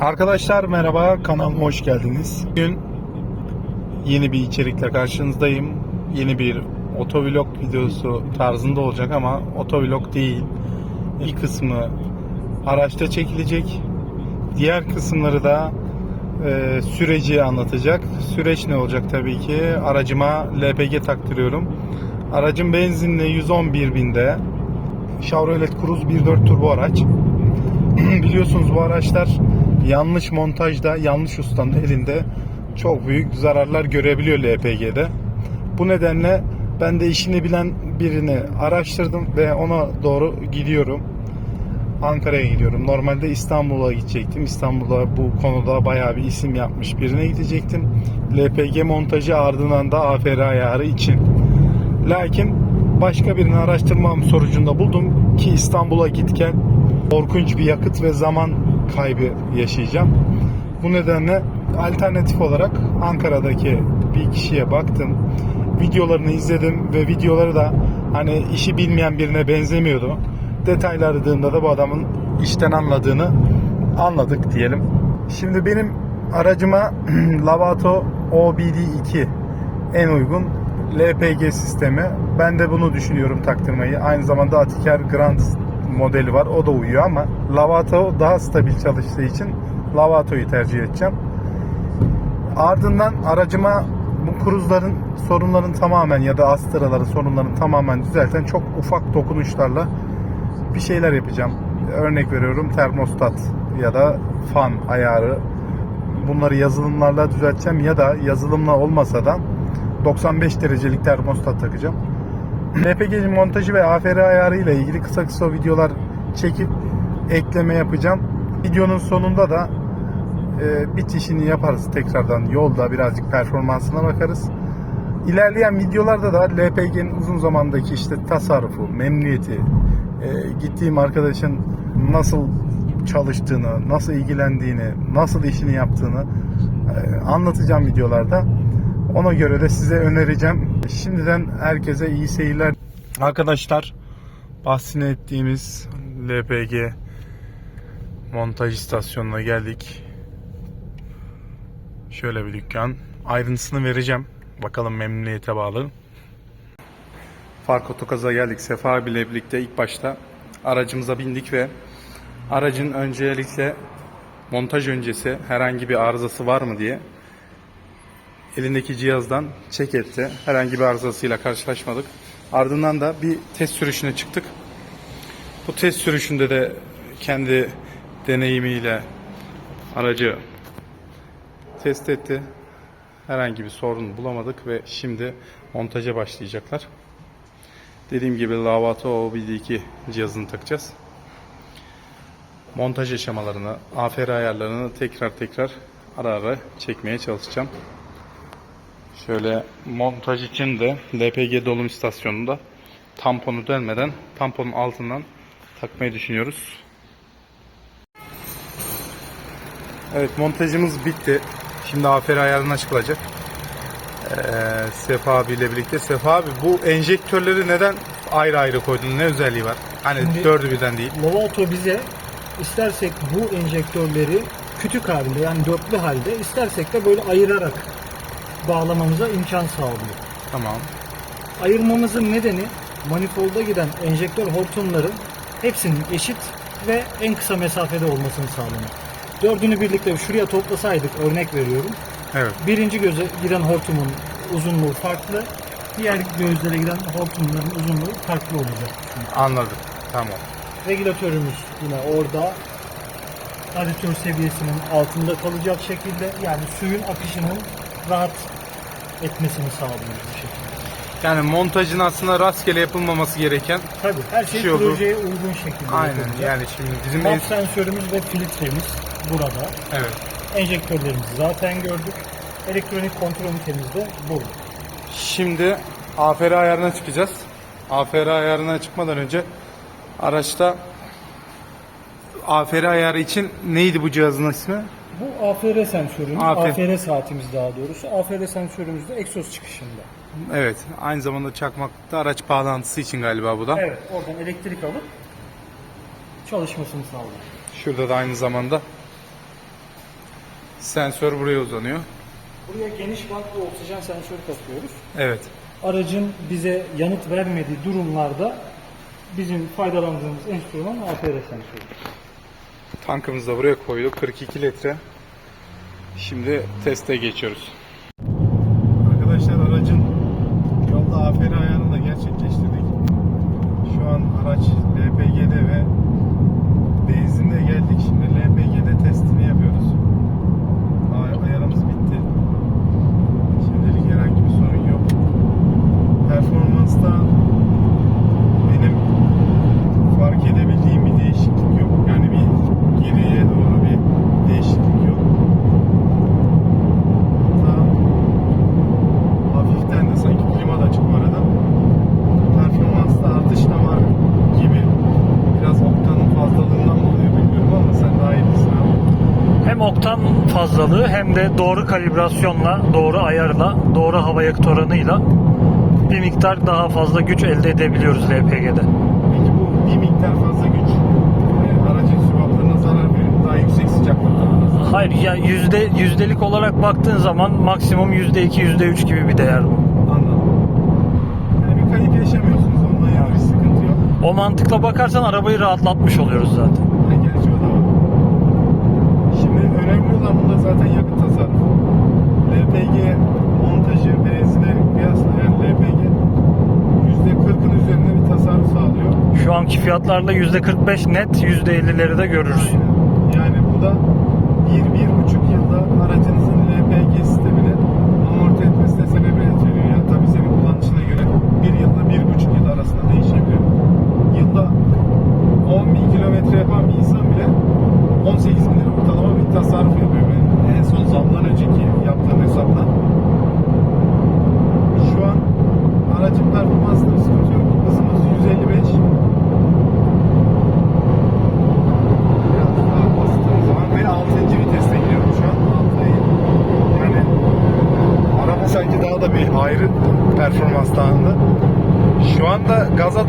Arkadaşlar merhaba kanalıma hoş geldiniz. Bugün yeni bir içerikle karşınızdayım. Yeni bir otovlog videosu tarzında olacak ama otovlog değil. İlk kısmı araçta çekilecek. Diğer kısımları da e, süreci anlatacak. Süreç ne olacak tabii ki? Aracıma LPG taktırıyorum. Aracım benzinli 111 binde. Chevrolet Cruze 1.4 turbo araç. Biliyorsunuz bu araçlar yanlış montajda, yanlış ustanın elinde çok büyük zararlar görebiliyor LPG'de. Bu nedenle ben de işini bilen birini araştırdım ve ona doğru gidiyorum. Ankara'ya gidiyorum. Normalde İstanbul'a gidecektim. İstanbul'a bu konuda bayağı bir isim yapmış birine gidecektim. LPG montajı ardından da AFR ayarı için. Lakin başka birini araştırmam sonucunda buldum ki İstanbul'a gitken korkunç bir yakıt ve zaman kaybı yaşayacağım. Bu nedenle alternatif olarak Ankara'daki bir kişiye baktım. Videolarını izledim ve videoları da hani işi bilmeyen birine benzemiyordu. Detaylı aradığımda da bu adamın işten anladığını anladık diyelim. Şimdi benim aracıma Lavato OBD2 en uygun LPG sistemi. Ben de bunu düşünüyorum taktırmayı. Aynı zamanda Atiker Grand modeli var. O da uyuyor ama Lavato daha stabil çalıştığı için Lavato'yu tercih edeceğim. Ardından aracıma bu kruzların sorunların tamamen ya da Astra'ların sorunlarını tamamen düzelten çok ufak dokunuşlarla bir şeyler yapacağım. Örnek veriyorum termostat ya da fan ayarı. Bunları yazılımlarla düzelteceğim ya da yazılımla olmasa da 95 derecelik termostat takacağım. LPG montajı ve AFR ayarı ile ilgili kısa kısa videolar çekip ekleme yapacağım. Videonun sonunda da e, bitişini yaparız tekrardan yolda birazcık performansına bakarız. İlerleyen videolarda da LPG'nin uzun zamandaki işte tasarrufu, memnuniyeti, e, gittiğim arkadaşın nasıl çalıştığını, nasıl ilgilendiğini, nasıl işini yaptığını e, anlatacağım videolarda. Ona göre de size önereceğim. Şimdiden herkese iyi seyirler. Arkadaşlar bahsini ettiğimiz LPG montaj istasyonuna geldik. Şöyle bir dükkan. Ayrıntısını vereceğim. Bakalım memnuniyete bağlı. Fark Otokaz'a geldik. Sefa abiyle birlikte ilk başta aracımıza bindik ve aracın öncelikle montaj öncesi herhangi bir arızası var mı diye elindeki cihazdan çek etti. Herhangi bir arızasıyla karşılaşmadık. Ardından da bir test sürüşüne çıktık. Bu test sürüşünde de kendi deneyimiyle aracı test etti. Herhangi bir sorun bulamadık ve şimdi montaja başlayacaklar. Dediğim gibi Lavato OBD2 cihazını takacağız. Montaj aşamalarını, AFR ayarlarını tekrar tekrar ara ara çekmeye çalışacağım. Şöyle montaj için de LPG dolum istasyonunda tamponu dönmeden tamponun altından takmayı düşünüyoruz. Evet montajımız bitti. Şimdi AFR ayarına çıkılacak. Ee, Sefa abiyle birlikte. Sefa abi bu enjektörleri neden ayrı ayrı koydun? Ne özelliği var? Hani Şimdi- dördü birden değil. Lovato bize istersek bu enjektörleri kütük halinde yani dörtlü halde istersek de böyle ayırarak bağlamamıza imkan sağlıyor. Tamam. Ayırmamızın nedeni manifolda giden enjektör hortumların hepsinin eşit ve en kısa mesafede olmasını sağlamak. Dördünü birlikte şuraya toplasaydık örnek veriyorum. Evet. Birinci göze giden hortumun uzunluğu farklı. Diğer gözlere giden hortumların uzunluğu farklı olacak. Anladım. Tamam. Regülatörümüz yine orada radyatör seviyesinin altında kalacak şekilde yani suyun akışının rahat etmesini sağlıyor bu şekilde. Yani montajın aslında rastgele yapılmaması gereken Tabii her şey Şey oldu. projeye uygun şekilde aynen yapılacak. yani şimdi bizim en... Map sensörümüz ve filtremiz burada. Evet. Enjektörlerimizi zaten gördük. Elektronik kontrol ünitemiz de burada. Şimdi AFR ayarına çıkacağız. AFR ayarına çıkmadan önce araçta AFR ayarı için neydi bu cihazın ismi? Bu AFR sensörümüz, AFR. AFR saatimiz daha doğrusu. AFR sensörümüz de egzoz çıkışında. Evet. Aynı zamanda çakmakta araç bağlantısı için galiba bu da. Evet, oradan elektrik alıp çalışmasını sağlıyor. Şurada da aynı zamanda Sensör buraya uzanıyor. Buraya geniş bantlı oksijen sensörü takıyoruz. Evet. Aracın bize yanıt vermediği durumlarda bizim faydalandığımız enstrüman APR sensörü. Tankımızı da buraya koyduk. 42 litre. Şimdi teste geçiyoruz. Arkadaşlar aracın yolda AFR ayarını da gerçekleştirdik. Şu an araç LPG'de ve benzinde geldik. Şimdi LPG'de testini yapıyoruz. Ay- Ayarımız bitti. Şimdilik herhangi bir sorun yok. Performansta benim fark edebildiğim bir değişiklik yok. Yani bir geriye doğru bir değişiklik yok. Hatta hafiften de sanki klima da açık bu arada. Performansta artış da var gibi. Biraz oktanın fazlalığından mı oluyor bilmiyorum ama sen daha iyi bilirsin abi. Hem oktan fazlalığı hem de doğru kalibrasyonla, doğru ayarla, doğru hava yakıt oranıyla bir miktar daha fazla güç elde edebiliyoruz LPG'de. Peki bu bir miktar fazla güç e, aracın süratlarına zarar veriyor. Daha yüksek sıcaklıkta. Hayır ya yüzde yüzdelik olarak baktığın zaman maksimum yüzde iki yüzde üç gibi bir değer bu. Anladım. Yani bir kayıp yaşamıyorsunuz ondan ya bir sıkıntı yok. O mantıkla bakarsan arabayı rahatlatmış oluyoruz zaten. Zaten yakıt tasarrufu. LPG montajı benzine kıyasla yani LPG %40'ın üzerinde bir tasarruf sağlıyor. Şu anki fiyatlarla yüzde 45 net yüzde 50'leri de görürüz. Aynen. Yani bu da 1-1,5 yılda aracınızın LPG sistemini amorti etmesine sebebiyet veriyor. Yani tabii senin kullanışına göre 1 yılla 1,5 yıl arasında değişebiliyor. Yılda 10 bin kilometre yapan bir insan bile 18 bin lira ortalama bir tasarruf yapıyor. Ben en son zamdan önceki yaptığım hesapla. Şu an aracın performansında bir sıkıntı yok. Hızımız 155. Biraz daha bastığım zaman ve 6. viteste gidiyorum şu an. 6'yı yani araba sanki daha da bir ayrı performans dağında. Şu anda gaza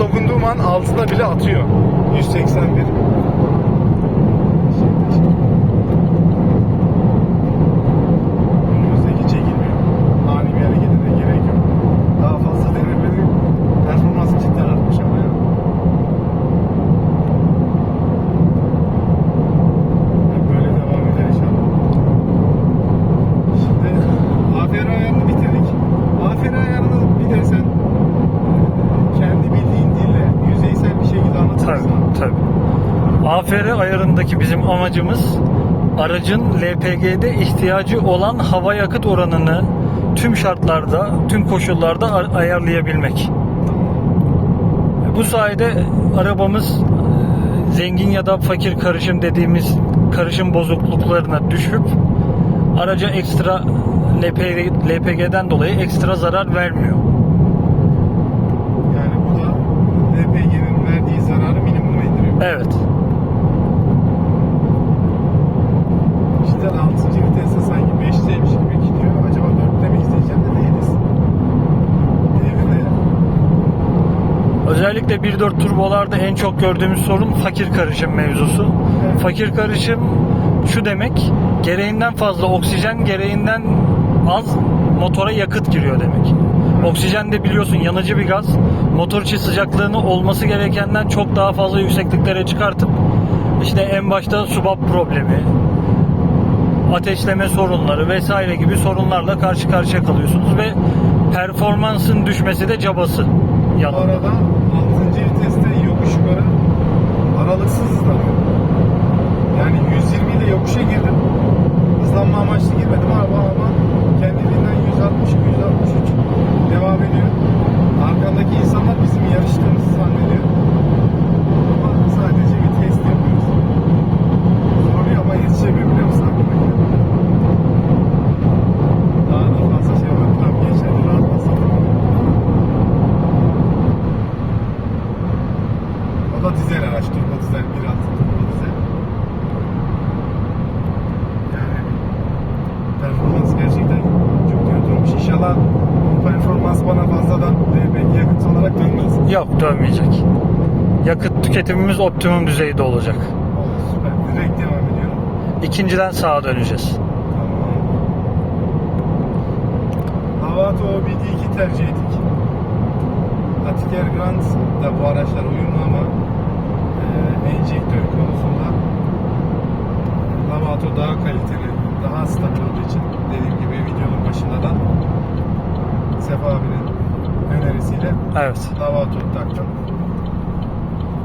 altında bile atıyor. 181. Önümüzdeki çekilmiyor. Ani bir harekete de gerek yok. Daha fazla denemenin performansı cidden artmış ama ya. Hep böyle devam eder inşallah. Şimdi AFR ayarını bitirdik. AFR ayarını bir de sen e, kendi bildiğin dille yüzeysel bir şekilde anlatır Tabii mısın? tabii. AFR ayarındaki bizim amacımız aracın LPG'de ihtiyacı olan hava yakıt oranını tüm şartlarda, tüm koşullarda ay- ayarlayabilmek. Bu sayede arabamız e, zengin ya da fakir karışım dediğimiz karışım bozukluklarına düşüp araca ekstra LPG, LPG'den dolayı ekstra zarar vermiyor. Yani bu da LPG'nin verdiği zararı minimuma indiriyor. Evet. Özellikle 1.4 turbolarda en çok gördüğümüz sorun fakir karışım mevzusu. Evet. Fakir karışım şu demek, gereğinden fazla oksijen, gereğinden az motora yakıt giriyor demek. Oksijen de biliyorsun yanıcı bir gaz. Motor içi sıcaklığını olması gerekenden çok daha fazla yüksekliklere çıkartıp işte en başta subap problemi, ateşleme sorunları vesaire gibi sorunlarla karşı karşıya kalıyorsunuz ve performansın düşmesi de cabası bu yanında. arada aralıksız hızlanıyor. Yani 120 ile yokuşa girdim. Hızlanma amaçlı girmedim araba ama kendiliğinden 160 163 devam ediyor. Arkandaki insanlar bizim yarıştığımızı zannediyor. Ama sadece Yok dönmeyecek. Yakıt tüketimimiz optimum düzeyde olacak. Süper. Direkt devam ediyorum. İkinciden sağa döneceğiz. Havato OBD2 tercih ettik. Atik Ergrant da bu araçlar uyumlu ama e, enjektör konusunda Havato daha kaliteli, daha stabil olduğu için dediğim gibi videonun başında da Sefa abinin önerisiyle Evet. Lavato taktım.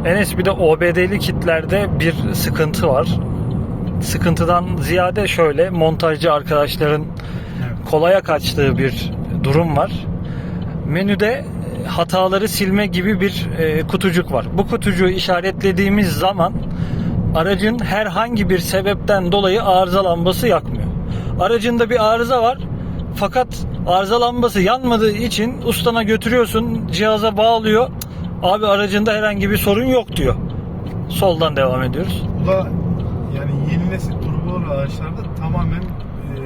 Enes bir de OBD'li kitlerde bir sıkıntı var. Sıkıntıdan ziyade şöyle montajcı arkadaşların Evet. kolaya kaçtığı bir durum var. Menüde hataları silme gibi bir e, kutucuk var. Bu kutucuğu işaretlediğimiz zaman aracın herhangi bir sebepten dolayı arıza lambası yakmıyor. Aracında bir arıza var fakat arıza lambası yanmadığı için ustana götürüyorsun cihaza bağlıyor. Abi aracında herhangi bir sorun yok diyor. Soldan devam ediyoruz. Bu da yani yeni nesil turbolu araçlarda tamamen eee,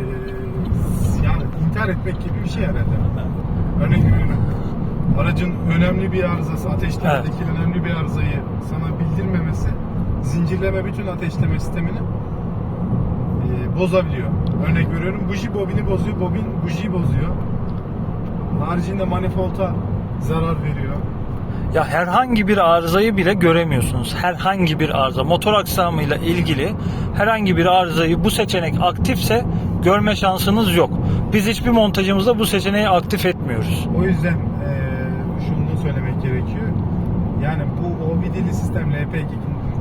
yani intihar etmek gibi bir şey herhalde. Örnek veriyorum. Aracın önemli bir arızası, ateşlemedeki önemli bir arızayı sana bildirmemesi zincirleme bütün ateşleme sistemini eee, bozabiliyor. Örnek veriyorum buji bobini bozuyor, bobin bujiyi bozuyor. Haricinde manifolta zarar veriyor. Ya herhangi bir arızayı bile göremiyorsunuz. Herhangi bir arıza. Motor aksamıyla ilgili herhangi bir arızayı bu seçenek aktifse görme şansınız yok. Biz hiçbir montajımızda bu seçeneği aktif etmiyoruz. O yüzden eee şunu söylemek gerekiyor. Yani bu OBD'li sistem LPG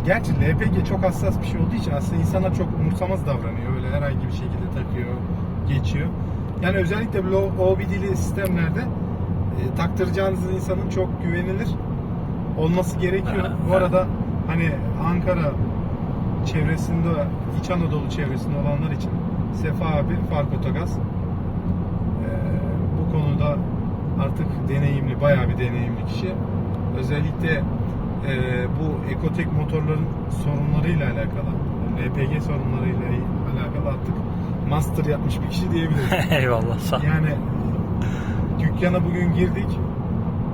gerçi LPG çok hassas bir şey olduğu için aslında insana çok umursamaz davranıyor. Öyle herhangi bir şekilde takıyor, geçiyor. Yani özellikle bu OBD'li sistemlerde e, taktıracağınız insanın çok güvenilir olması gerekiyor. Bu arada hani Ankara çevresinde, İç Anadolu çevresinde olanlar için Sefa abi Fark Otogaz ee, bu konuda artık deneyimli, bayağı bir deneyimli kişi. Özellikle e, bu ekotek motorların sorunlarıyla alakalı, LPG sorunlarıyla alakalı artık master yapmış bir kişi diyebiliriz. Eyvallah sağ ol. Yani dükkana bugün girdik.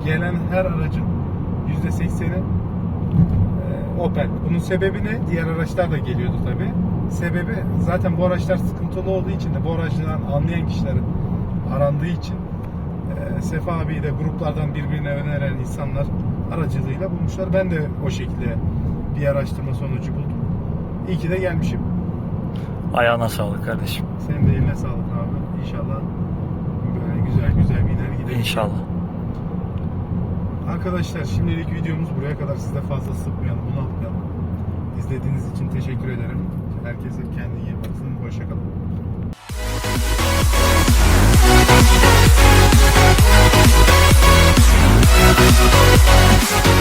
Gelen her aracın %80'i e, Opel. Bunun sebebi ne? Diğer araçlar da geliyordu tabi. Sebebi zaten bu araçlar sıkıntılı olduğu için de bu araçlardan anlayan kişiler arandığı için e, Sefa abiyi de gruplardan birbirine öneren insanlar aracılığıyla bulmuşlar. Ben de o şekilde bir araştırma sonucu buldum. İyi ki de gelmişim. Ayağına sağlık kardeşim. Senin de eline sağlık abi. İnşallah böyle güzel güzel biner gideriz. İnşallah. Arkadaşlar şimdilik videomuz buraya kadar. Siz de fazla sıkmayalım, bunu atmayalım. İzlediğiniz için teşekkür ederim. Herkese kendine iyi baksın. Hoşçakalın. Thank